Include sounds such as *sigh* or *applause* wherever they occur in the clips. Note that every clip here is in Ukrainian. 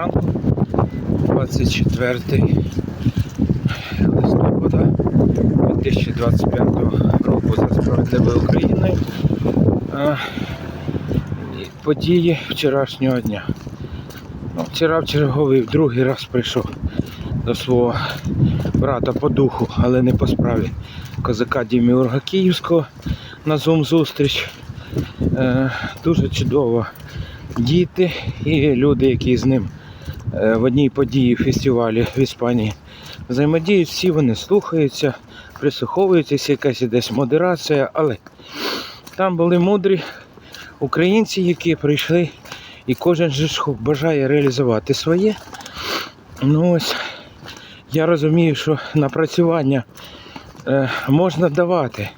ранку, 24 листопада 2025 року за справедливою Україною. Події вчорашнього дня. Ну, вчора в черговий в другий раз прийшов до свого брата по духу, але не по справі козака Діміурга Київського на Zoom зустріч. Е, дуже чудово. Діти і люди, які з ним в одній події фестивалі в Іспанії взаємодіють, всі вони слухаються, прислуховуються, якась десь модерація, але там були мудрі українці, які прийшли, і кожен же бажає реалізувати своє. Ну ось я розумію, що напрацювання е, можна давати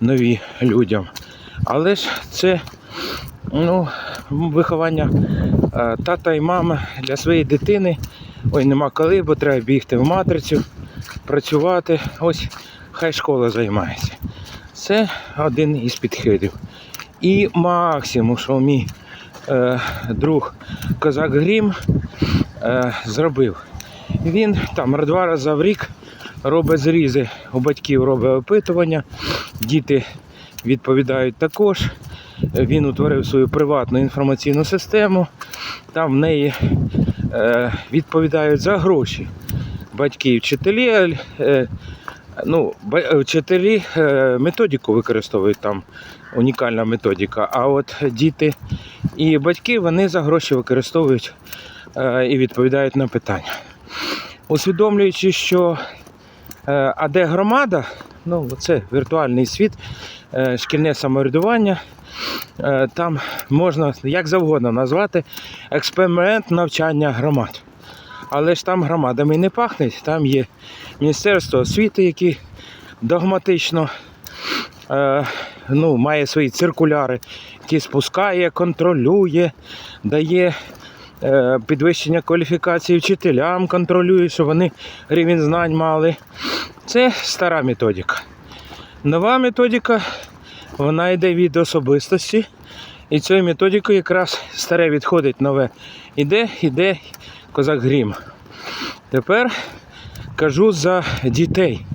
нові людям. Але ж це ну, виховання е, тата і мами для своєї дитини. Ой, нема коли, бо треба бігти в матрицю, працювати. Ось хай школа займається. Це один із підхідів. І максимум, що мій е, друг Козак Грім е, зробив. Він там два рази в рік робить зрізи, у батьків робить опитування, діти відповідають також. Він утворив свою приватну інформаційну систему. Там в неї е, відповідають за гроші. Батьки і вчителі, е, ну, е, вчителі методику використовують там унікальна методика. А от діти і батьки вони за гроші використовують і відповідають на питання. Усвідомлюючи, що а де громада, ну це віртуальний світ, шкільне самоврядування. Е, Там можна як завгодно назвати експеримент навчання громад. Але ж там громадами не пахнуть. Там є Міністерство освіти, яке догматично е, ну, має свої циркуляри, які спускає, контролює, дає е, підвищення кваліфікації вчителям, контролює, щоб вони рівень знань мали. Це стара методика. Нова методика вона йде від особистості. І цією методикою якраз старе відходить нове. Іде, іде козак Грім. Тепер кажу за дітей.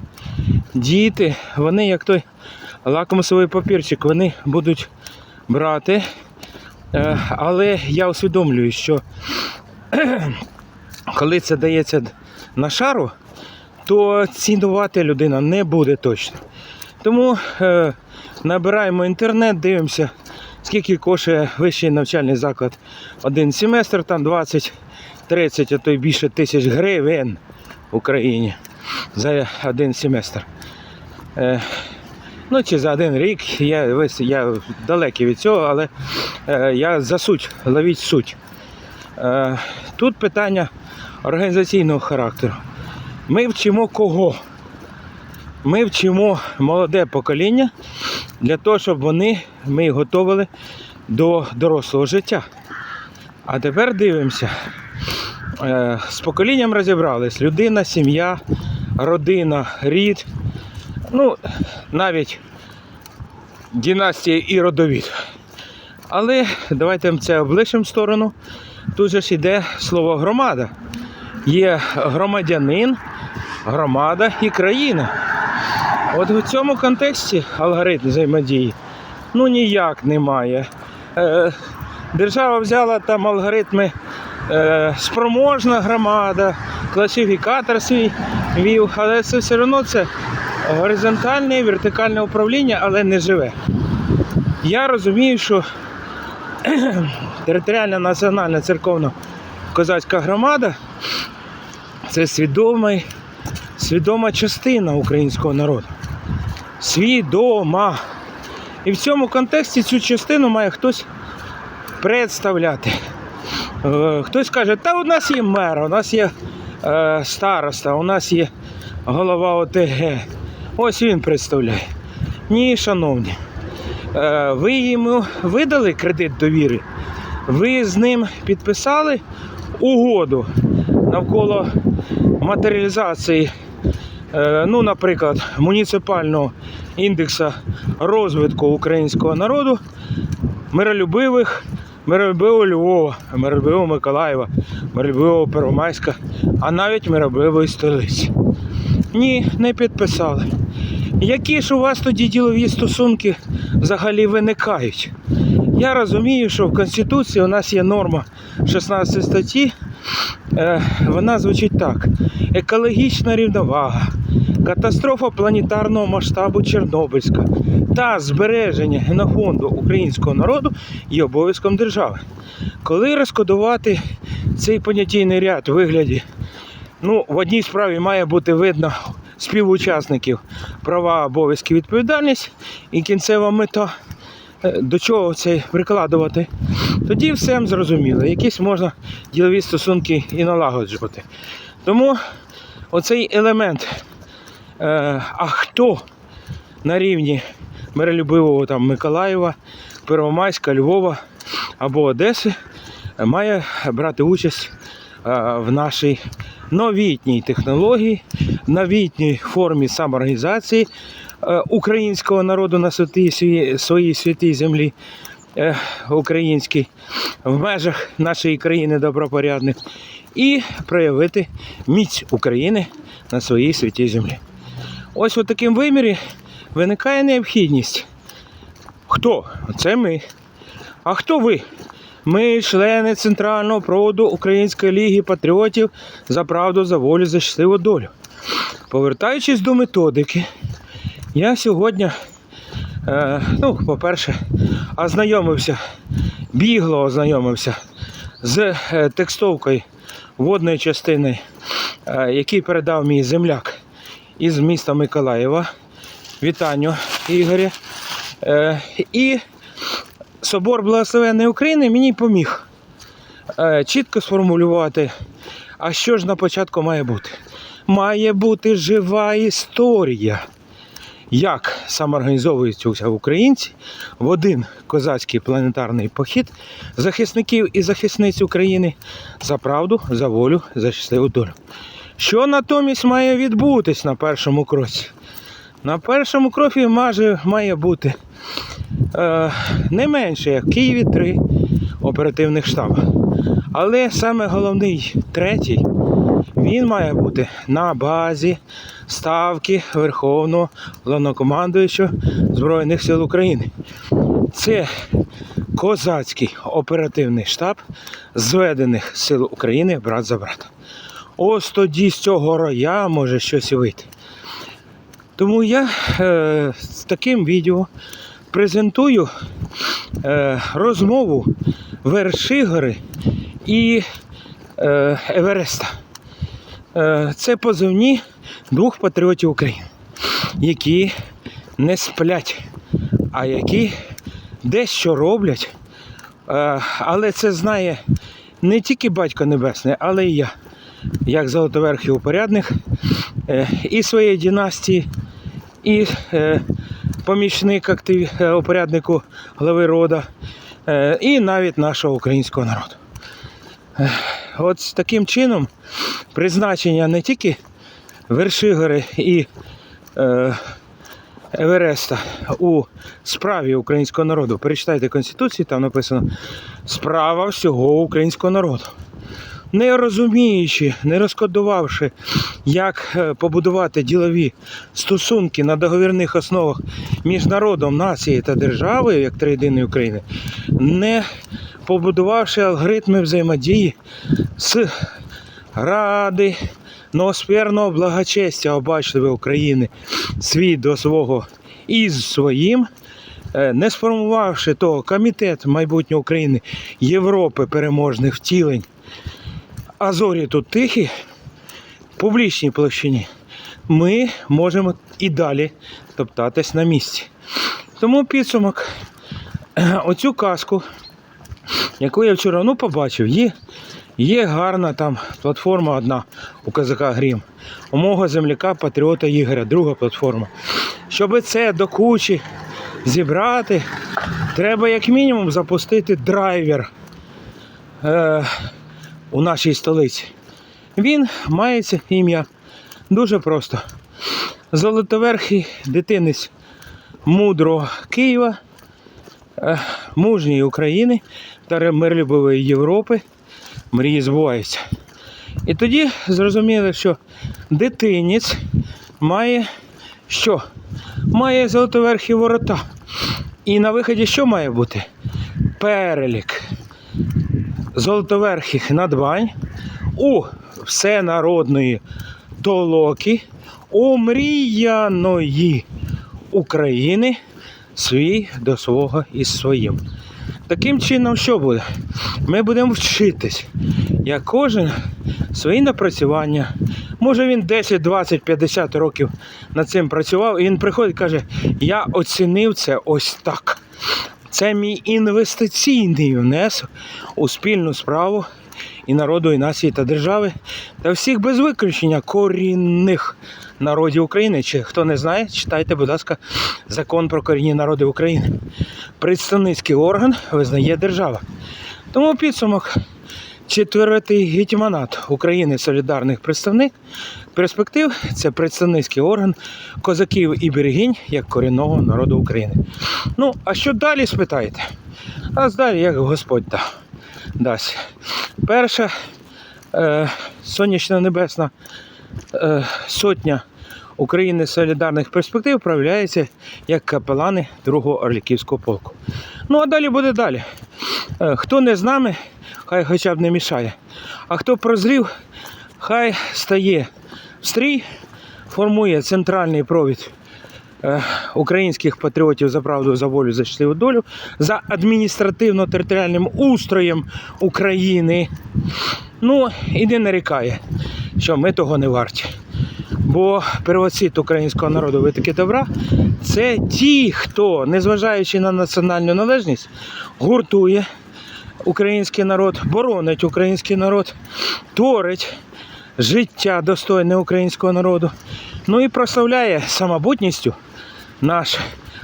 Діти, вони як той лакмусовий папірчик, вони будуть брати. Е, Але я усвідомлюю, що *clears throat* коли це дається на шару, то цінувати людина не буде точно. Тому е, набираємо інтернет, дивимося, скільки коштує вищий навчальний заклад. Один семестр, там 20, 30, а то й більше тисяч гривень в Україні за один семестр. Е, ну чи за один рік. Я, весь- я далекий від цього, але е, я за суть, ловіть суть. Е, тут питання організаційного характеру. Ми вчимо кого? Ми вчимо молоде покоління для того, щоб вони ми їх готували до дорослого життя. А тепер дивимося. Е, З поколінням розібрались людина, сім'я, родина, рід. Ну, навіть династія і родовід. Але давайте це облишимо сторону. Тут же ж йде слово громада. Є громадянин, громада і країна. От в цьому контексті алгоритм взаємодії ну ніяк немає. Е, держава взяла там алгоритми е, спроможна громада, класифікатор свій вів, але це все одно це горизонтальне і вертикальне управління, але не живе. Я розумію, що *clears throat* територіальна національна церковна козацька громада це свідомий, свідома частина українського народу. Свідома. І в цьому контексті цю частину має хтось представляти. Е, Хтось каже, та у нас є мер, у нас є е, староста, у нас є голова ОТГ. Ось він представляє. Ні, шановні. Е, Ви йому видали кредит довіри, ви з ним підписали угоду навколо матеріалізації, ну, наприклад, муніципального індексу розвитку українського народу, миролюбивих, миролюбивого Львова, миролюбивого Миколаєва, миролюбивого Первомайська, а навіть миролюбивої столиці. Ні, не підписали. Які ж у вас тоді ділові стосунки взагалі виникають? Я розумію, що в Конституції у нас є норма 16 статті. Е, Вона звучить так: екологічна рівновага, катастрофа планетарного масштабу Чорнобильська та збереження генофонду українського народу є обов'язком держави. Коли розкодувати цей понятійний ряд у вигляді, ну, в одній справі має бути видно співучасників права, обов'язки, відповідальність і кінцева мета. Е, До чого це прикладувати? Тоді все зрозуміло. Якісь можна ділові стосунки і налагоджувати. Тому оцей елемент, а хто на рівні миролюбивого там Миколаєва, Первомайська, Львова або Одеси е, має брати участь е, в нашій новітній технології, новітній формі самоорганізації е, українського народу на своїй святій землі е, українській в межах нашої країни добропорядних і проявити міць України на своїй святій землі. Ось у такому вимірі виникає необхідність. Хто? Це ми. А хто ви? Ми члени Центрального проводу Української ліги патріотів за правду, за волю, за щасливу долю. Повертаючись до методики, я сьогодні, е, ну, по-перше, ознайомився, бігло ознайомився з е, текстовкою водної частини, е, який передав мій земляк із міста Миколаєва. Вітанню, Ігоря. Е, і Собор Благословенної України мені поміг е, чітко сформулювати, а що ж на початку має бути. Має бути жива історія, як самоорганізовуються українці в один козацький планетарний похід захисників і захисниць України за правду, за волю, за щасливу долю. Що натомість має відбутись на першому кроці? На першому кроці має, бути е, не менше, як в Києві три оперативних штаби. Але саме головний третій, він має бути на базі ставки Верховного Головнокомандуючого Збройних сил України. Це козацький оперативний штаб Зведених сил України брат за брата. Ось тоді з цього роя може щось вийти. Тому я е, з таким відео презентую е, розмову Вершигори і е, Евереста. Е, це позивні двох патріотів України, які не сплять, а які дещо роблять. Е, але це знає не тільки батько Небесний, але і я, як золотоверхий упорядник е, і своєї династії, і е, помічник актив, е, упоряднику глави рода, е, і навіть нашого українського народу. Е, От таким чином призначення не тільки Вершигори і е, Евереста у справі українського народу. Перечитайте Конституцію, там написано справа всього українського народу. Не розуміючи, не розкодувавши, як е, побудувати ділові стосунки на договірних основах між народом, нацією та державою, як триєдиної України, не побудувавши алгоритми взаємодії з ради ноосферного благочестя обачливої України свій до свого із своїм, е, не сформувавши того комітет майбутнього України Європи переможних втілень, а зорі тут тихі, в публічній площині, ми можемо і далі топтатись на місці. Тому підсумок, *clears throat* оцю казку, яку я вчора ну, побачив, є, є гарна там платформа одна у Казака Грім. У мого земляка Патріота Ігоря, друга платформа. Щоб це до кучі зібрати, треба як мінімум запустити драйвер е, у нашій столиці. Він має ім'я дуже просто. Золотоверхий дитинець мудрого Києва, е, мужньої України, та миролюбивої Європи мрії збуваються. І тоді зрозуміли, що дитинець має що? Має золотоверхі ворота. І на виході що має бути? Перелік золотоверхих надбань у всенародної толоки омріяної України свій до свого із своїм. Таким чином, що буде? Ми будемо вчитись, як кожен свої напрацювання. Може він 10, 20, 50 років над цим працював, і він приходить і каже: Я оцінив це ось так. Це мій інвестиційний внесок у спільну справу і народу, і нації та держави та всіх без виключення корінних народів України. Чи хто не знає, читайте, будь ласка, закон про корінні народи України. Представницький орган визнає держава. Тому підсумок четвертий гетьманат України солідарних представник перспектив це представницький орган козаків і берегінь як корінного народу України. Ну, а що далі спитаєте? А далі, як Господь дав, дасть. Перша е, сонячно-небесна е, сотня України солідарних перспектив проявляється як капелани другого Орліківського полку. Ну а далі буде далі. Е, хто не з нами, хай хоча б не мішає. А хто прозрів, хай стає в стрій, формує центральний провід е, українських патріотів за правду, за волю, за щасливу долю, за адміністративно-територіальним устроєм України. Ну і не нарікає, що ми того не варті. Бо первоцвіт українського народу витоки добра це ті, хто, незважаючи на національну належність, гуртує український народ, боронить український народ, творить життя достойне українського народу. Ну і прославляє самобутністю наш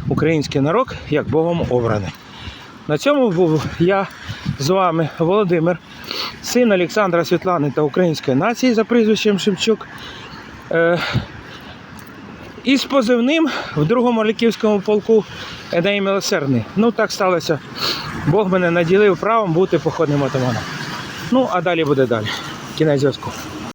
український народ як Богом обраний. На цьому був я з вами, Володимир, син Олександра Світлани та української нації за прізвищем Шевчук. І з позивним в другому ліківському полку Еней Милосердний. Ну так сталося. Бог мене наділив правом бути походним отаманом. Ну, а далі буде далі. Кінець зв'язку.